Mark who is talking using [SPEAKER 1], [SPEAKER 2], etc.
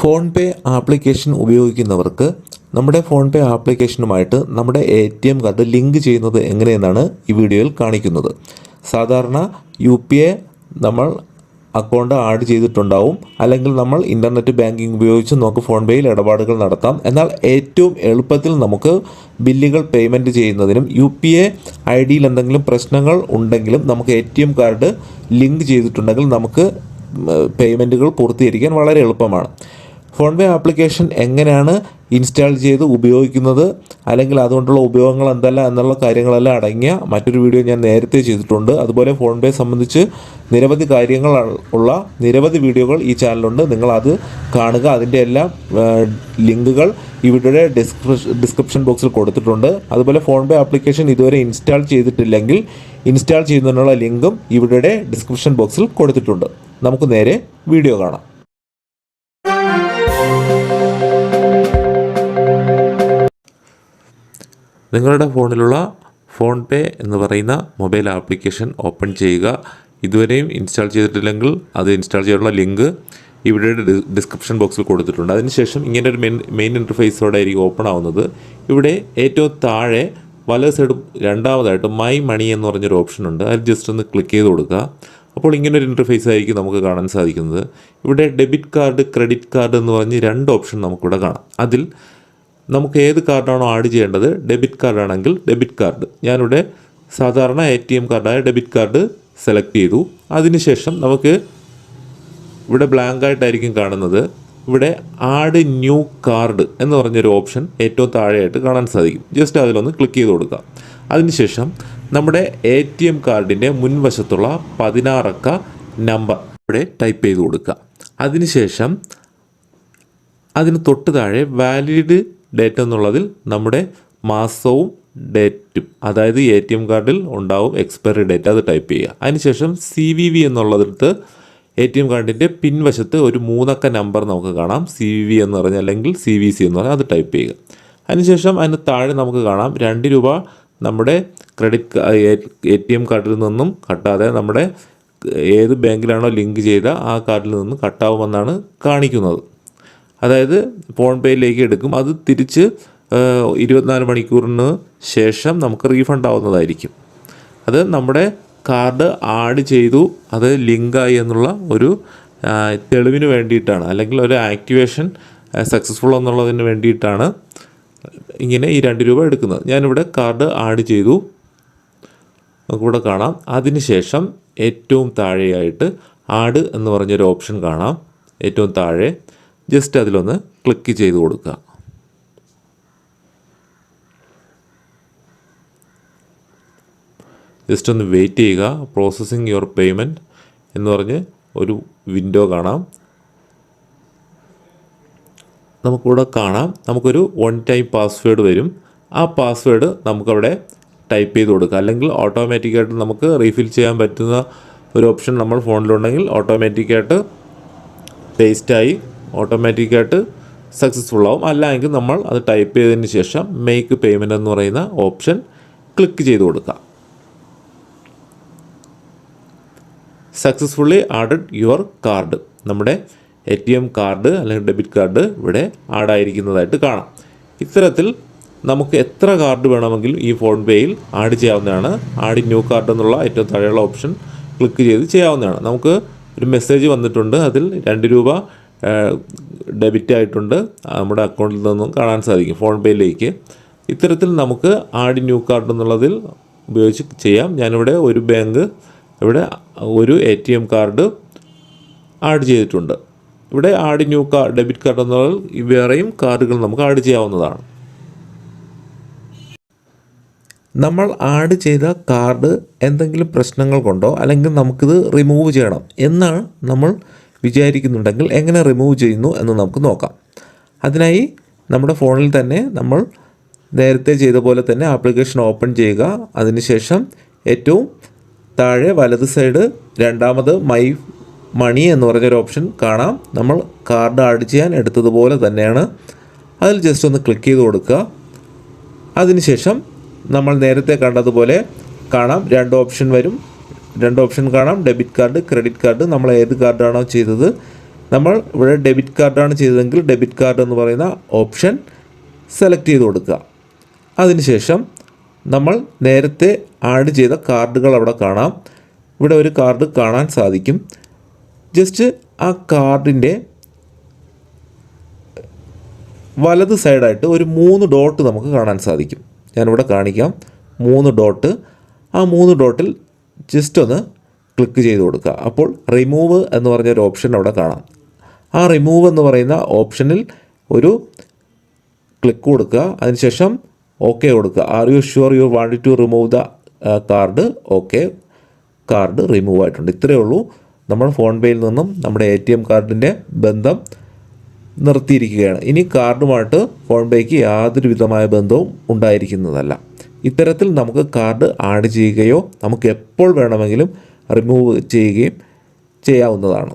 [SPEAKER 1] Phone പേ application ഉപയോഗിക്കുന്നവർക്ക് നമ്മുടെ phone പേ ആപ്ലിക്കേഷനുമായിട്ട് നമ്മുടെ A T M card link ചെയ്യുന്നത് എങ്ങനെയെന്നാണ് ഈ വീഡിയോയിൽ കാണിക്കുന്നത്. സാധാരണ യു പി ഐ നമ്മൾ അക്കൗണ്ട് ആഡ് ചെയ്തിട്ടുണ്ടാവും. അല്ലെങ്കിൽ നമ്മൾ ഇന്റർനെറ്റ് ബാങ്കിങ് ഉപയോഗിച്ച് നമുക്ക് ഫോൺ പേയിൽ ഇടപാടുകൾ നടത്താം. എന്നാൽ ഏറ്റവും എളുപ്പത്തിൽ നമുക്ക് ബില്ലുകൾ പേയ്മെന്റ് ചെയ്യുന്നതിനും യു പി ഐ ഐ ഡിയിൽ എന്തെങ്കിലും പ്രശ്നങ്ങൾ ഉണ്ടെങ്കിലും നമുക്ക് A T M card link ചെയ്തിട്ടുണ്ടെങ്കിൽ നമുക്ക് പേയ്മെന്റുകൾ പൂർത്തീകരിക്കാൻ വളരെ എളുപ്പമാണ്. ഫോൺ പേ ആപ്ലിക്കേഷൻ എങ്ങനെയാണ് ഇൻസ്റ്റാൾ ചെയ്ത് ഉപയോഗിക്കുന്നത് അല്ലെങ്കിൽ അതുകൊണ്ടുള്ള ഉപയോഗങ്ങൾ എന്തല്ല എന്നുള്ള കാര്യങ്ങളെല്ലാം അടങ്ങിയ മറ്റൊരു വീഡിയോ ഞാൻ നേരത്തെ ചെയ്തിട്ടുണ്ട്. അതുപോലെ ഫോൺ പേ സംബന്ധിച്ച് നിരവധി കാര്യങ്ങൾ ഉള്ള നിരവധി വീഡിയോകൾ ഈ ചാനലുണ്ട് നിങ്ങൾ അത് കാണുക. അതിന്റെ എല്ലാം ലിങ്കുകൾ ഈ വീഡിയോയുടെ ഡിസ്ക്രിപ്ഷൻ ബോക്സിൽ കൊടുത്തിട്ടുണ്ട്. അതുപോലെ ഫോൺ പേ ആപ്ലിക്കേഷൻ ഇതുവരെ ഇൻസ്റ്റാൾ ചെയ്തിട്ടില്ലെങ്കിൽ ഇൻസ്റ്റാൾ ചെയ്യുന്നതിനുള്ള ലിങ്കും ഈ വീഡിയോയുടെ ഡിസ്ക്രിപ്ഷൻ ബോക്സിൽ കൊടുത്തിട്ടുണ്ട്. നമുക്ക് നേരെ വീഡിയോ കാണാം. നിങ്ങളുടെ ഫോണിലുള്ള ഫോൺ പേ എന്ന് പറയുന്ന മൊബൈൽ ആപ്ലിക്കേഷൻ ഓപ്പൺ ചെയ്യുക. ഇതുവരെയും ഇൻസ്റ്റാൾ ചെയ്തിട്ടില്ലെങ്കിൽ അത് ഇൻസ്റ്റാൾ ചെയ്യാനുള്ള ലിങ്ക് ഇവിടെ ഡിസ്ക്രിപ്ഷൻ ബോക്സിൽ കൊടുത്തിട്ടുണ്ട്. അതിനുശേഷം ഇങ്ങനെ ഒരു മെയിൻ മെയിൻ ഇന്റർഫേസോടെ ആയിരിക്കും ഓപ്പൺ ആവുന്നത്. ഇവിടെ ഏറ്റവും താഴെ വലത് സൈഡ് രണ്ടാമതായിട്ട് മൈ മണി എന്ന് പറഞ്ഞൊരു ഓപ്ഷൻ ഉണ്ട്. അതിൽ ജസ്റ്റ് ഒന്ന് ക്ലിക്ക് ചെയ്ത് കൊടുക്കുക. അപ്പോൾ ഇങ്ങനെ ഒരു ഇന്റർഫേസ് ആയിരിക്കും നമുക്ക് കാണാൻ സാധിക്കുന്നത്. ഇവിടെ ഡെബിറ്റ് കാർഡ് ക്രെഡിറ്റ് കാർഡ് എന്ന് പറഞ്ഞ് രണ്ട് ഓപ്ഷൻ നമുക്കിവിടെ കാണാം. അതിൽ നമുക്ക് ഏത് കാർഡാണോ ആഡ് ചെയ്യേണ്ടത്? ഡെബിറ്റ് കാർഡാണെങ്കിൽ ഡെബിറ്റ് കാർഡ് ഞാനിവിടെ സാധാരണ എ ടി എം കാർഡായ ഡെബിറ്റ് കാർഡ് സെലക്ട് ചെയ്തു. അതിനുശേഷം നമുക്ക് ഇവിടെ ബ്ലാങ്ക് ആയിട്ടായിരിക്കും കാണുന്നത്. ഇവിടെ ആഡ് ന്യൂ കാർഡ് എന്ന് പറഞ്ഞൊരു ഓപ്ഷൻ ഏറ്റവും താഴെയായിട്ട് കാണാൻ സാധിക്കും. ജസ്റ്റ് അതിലൊന്ന് ക്ലിക്ക് ചെയ്ത് കൊടുക്കുക അതിനുശേഷം നമ്മുടെ എ ടി എം കാർഡിന്റെ മുൻവശത്തുള്ള പതിനാറക്ക നമ്പർ ഇവിടെ ടൈപ്പ് ചെയ്ത് കൊടുക്കുക. അതിനുശേഷം അതിന് തൊട്ട് താഴെ വാലിഡ് ഡേറ്റ് എന്നുള്ളതിൽ നമ്മുടെ മാസവും ഡേറ്റും അതായത് എ ടി എം കാർഡിൽ ഉണ്ടാവും എക്സ്പയറി ഡേറ്റ് അത് ടൈപ്പ് ചെയ്യുക. അതിനുശേഷം സി വി വി എന്നുള്ളതെടുത്ത് എ ടി എം കാർഡിന്റെ പിൻവശത്ത് ഒരു മൂന്നക്ക നമ്പർ നമുക്ക് കാണാം. സി വി വി എന്ന് പറഞ്ഞാൽ അല്ലെങ്കിൽ സി വി സി എന്ന് പറഞ്ഞാൽ അത് ടൈപ്പ് ചെയ്യുക. അതിനുശേഷം അതിന് താഴെ നമുക്ക് കാണാം രണ്ട് രൂപ നമ്മുടെ ക്രെഡിറ്റ് എ ടി എം കാർഡിൽ നിന്നും കട്ടാതെ നമ്മുടെ ഏത് ബാങ്കിലാണോ ലിങ്ക് ചെയ്ത ആ കാർഡിൽ നിന്നും കട്ടാവുമെന്നാണ് കാണിക്കുന്നത്. അതായത് ഫോൺ പേയിലേക്ക് എടുക്കും. അത് തിരിച്ച് ഇരുപത്തിനാല് മണിക്കൂറിന് ശേഷം നമുക്ക് റീഫണ്ട് ആവുന്നതായിരിക്കും. അത് നമ്മുടെ കാർഡ് ആഡ് ചെയ്തു അത് ലിങ്കായി എന്നുള്ള ഒരു തെളിവിന് വേണ്ടിയിട്ടാണ്. അല്ലെങ്കിൽ ഒരു ആക്ടിവേഷൻ സക്സസ്ഫുൾ എന്നുള്ളതിന് വേണ്ടിയിട്ടാണ് ഇങ്ങനെ ഈ രണ്ട് രൂപ എടുക്കുന്നത്. ഞാനിവിടെ കാർഡ് ആഡ് ചെയ്തു. നമുക്കിവിടെ കാണാം. അതിനുശേഷം ഏറ്റവും താഴെയായിട്ട് ആഡ് എന്ന് പറഞ്ഞൊരു ഓപ്ഷൻ കാണാം. ഏറ്റവും താഴെ ജസ്റ്റ് അതിലൊന്ന് ക്ലിക്ക് ചെയ്ത് കൊടുക്കുക. ജസ്റ്റ് ഒന്ന് വെയിറ്റ് ചെയ്യുക. പ്രോസസ്സിങ് യുവർ പേയ്മെന്റ് എന്ന് പറഞ്ഞ് ഒരു വിൻഡോ കാണാം. നമുക്കിവിടെ കാണാം. നമുക്കൊരു വൺ ടൈം പാസ്വേഡ് വരും. ആ പാസ്വേഡ് നമുക്കവിടെ ടൈപ്പ് ചെയ്ത് കൊടുക്കുക അല്ലെങ്കിൽ ഓട്ടോമാറ്റിക്കായിട്ട് നമുക്ക് റീഫിൽ ചെയ്യാൻ പറ്റുന്ന ഒരു ഓപ്ഷൻ നമ്മൾ ഫോണിലുണ്ടെങ്കിൽ ഓട്ടോമാറ്റിക്കായിട്ട് പേസ്റ്റായി ഓട്ടോമാറ്റിക്കായിട്ട് സക്സസ്ഫുൾ ആവും. അല്ലെങ്കിൽ നമ്മൾ അത് ടൈപ്പ് ചെയ്തതിന് ശേഷം മേക്ക് പേയ്മെന്റ് എന്ന് പറയുന്ന ഓപ്ഷൻ ക്ലിക്ക് ചെയ്ത് കൊടുക്കുക. സക്സസ്ഫുള്ളി ആഡഡ് യുവർ കാർഡ് നമ്മുടെ എ ടി എം കാർഡ് അല്ലെങ്കിൽ ഡെബിറ്റ് കാർഡ് ഇവിടെ ആഡായിരിക്കുന്നതായിട്ട് കാണാം. ഇത്തരത്തിൽ നമുക്ക് എത്ര കാർഡ് വേണമെങ്കിലും ഈ ഫോൺ പേയിൽ ആഡ് ചെയ്യാവുന്നതാണ്. ആഡ് ന്യൂ കാർഡ് എന്നുള്ള ഏറ്റവും താഴെയുള്ള ഓപ്ഷൻ ക്ലിക്ക് ചെയ്ത് ചെയ്യാവുന്നതാണ്. നമുക്ക് ഒരു മെസ്സേജ് വന്നിട്ടുണ്ട്. അതിൽ രണ്ട് രൂപ ഡെബിറ്റ് ആയിട്ടുണ്ട്. നമ്മുടെ അക്കൗണ്ടിൽ നിന്നും കാണാൻ സാധിക്കും. ഫോൺ പേയിലേക്ക് ഇത്തരത്തിൽ നമുക്ക് ആഡ് ന്യൂ കാർഡ് എന്നുള്ളതിൽ ഉപയോഗിച്ച് ചെയ്യാം. ഞാനിവിടെ ഒരു ബാങ്ക് ഇവിടെ ഒരു A T M card add ചെയ്തിട്ടുണ്ട്. ഇവിടെ add new card debit card എന്നുള്ള വേറെയും കാർഡുകൾ നമുക്ക് ആഡ് ചെയ്യാവുന്നതാണ്. നമ്മൾ ആഡ് ചെയ്ത കാർഡ് എന്തെങ്കിലും പ്രശ്നങ്ങൾ കൊണ്ടോ അല്ലെങ്കിൽ നമുക്കിത് റിമൂവ് ചെയ്യണം എന്നാണ് നമ്മൾ വിചാരിക്കുന്നുണ്ടെങ്കിൽ എങ്ങനെ റിമൂവ് ചെയ്യുന്നു എന്ന് നമുക്ക് നോക്കാം. അതിനായി നമ്മുടെ ഫോണിൽ തന്നെ നമ്മൾ നേരത്തെ ചെയ്ത പോലെ തന്നെ ആപ്ലിക്കേഷൻ ഓപ്പൺ ചെയ്യുക. അതിനുശേഷം ഏറ്റവും താഴെ വലത് സൈഡ് രണ്ടാമത് മൈ മണി എന്ന് പറഞ്ഞൊരു ഓപ്ഷൻ കാണാം. നമ്മൾ കാർഡ് ആഡ് ചെയ്യാൻ എടുത്തതുപോലെ തന്നെയാണ്. അതിൽ ജസ്റ്റ് ഒന്ന് ക്ലിക്ക് ചെയ്ത് കൊടുക്കുക. അതിനുശേഷം നമ്മൾ നേരത്തെ കണ്ടതുപോലെ കാണാം. രണ്ട് ഓപ്ഷൻ വരും. രണ്ട് ഓപ്ഷൻ കാണാം. Debit card credit card. നമ്മൾ ഏത് കാർഡാണോ ചെയ്തത്? നമ്മൾ ഇവിടെ ഡെബിറ്റ് കാർഡാണ് ചെയ്തതെങ്കിൽ ഡെബിറ്റ് കാർഡ് എന്ന് പറയുന്ന ഓപ്ഷൻ സെലക്ട് ചെയ്ത് കൊടുക്കുക. അതിനുശേഷം നമ്മൾ നേരത്തെ ആഡ് ചെയ്ത കാർഡുകൾ അവിടെ കാണാം. ഇവിടെ ഒരു കാർഡ് കാണാൻ സാധിക്കും. ജസ്റ്റ് ആ കാർഡിന്റെ വലത് സൈഡായിട്ട് ഒരു മൂന്ന് ഡോട്ട് നമുക്ക് കാണാൻ സാധിക്കും. ഞാനിവിടെ കാണിക്കാം. മൂന്ന് ഡോട്ട്. ആ മൂന്ന് ഡോട്ടിൽ ജസ്റ്റ് ഒന്ന് ക്ലിക്ക് ചെയ്ത് കൊടുക്കുക. അപ്പോൾ റിമൂവ് എന്ന് പറഞ്ഞൊരു ഓപ്ഷൻ അവിടെ കാണാം. ആ റിമൂവ് എന്ന് പറയുന്ന ഓപ്ഷനിൽ ഒരു ക്ലിക്ക് കൊടുക്കുക. അതിനുശേഷം ഓക്കെ കൊടുക്കുക. Are you sure you want to remove the card okay card remove ആയിട്ടുണ്ട്. ഇത്രയേ ഉള്ളൂ. നമ്മൾ ഫോൺ പേയിൽ നിന്നും നമ്മുടെ എ ടി എം കാർഡിന്റെ ബന്ധം നിർത്തിയിരിക്കുകയാണ്. ഇനി കാർഡുമായിട്ട് ഫോൺ പേക്ക് യാതൊരു വിധമായ ബന്ധവും ഉണ്ടായിരിക്കുന്നതല്ല. ഇത്തരത്തിൽ നമുക്ക് കാർഡ് ആഡ് ചെയ്യുകയോ നമുക്ക് എപ്പോൾ വേണമെങ്കിലും റിമൂവ് ചെയ്യുകയും ചെയ്യാവുന്നതാണ്.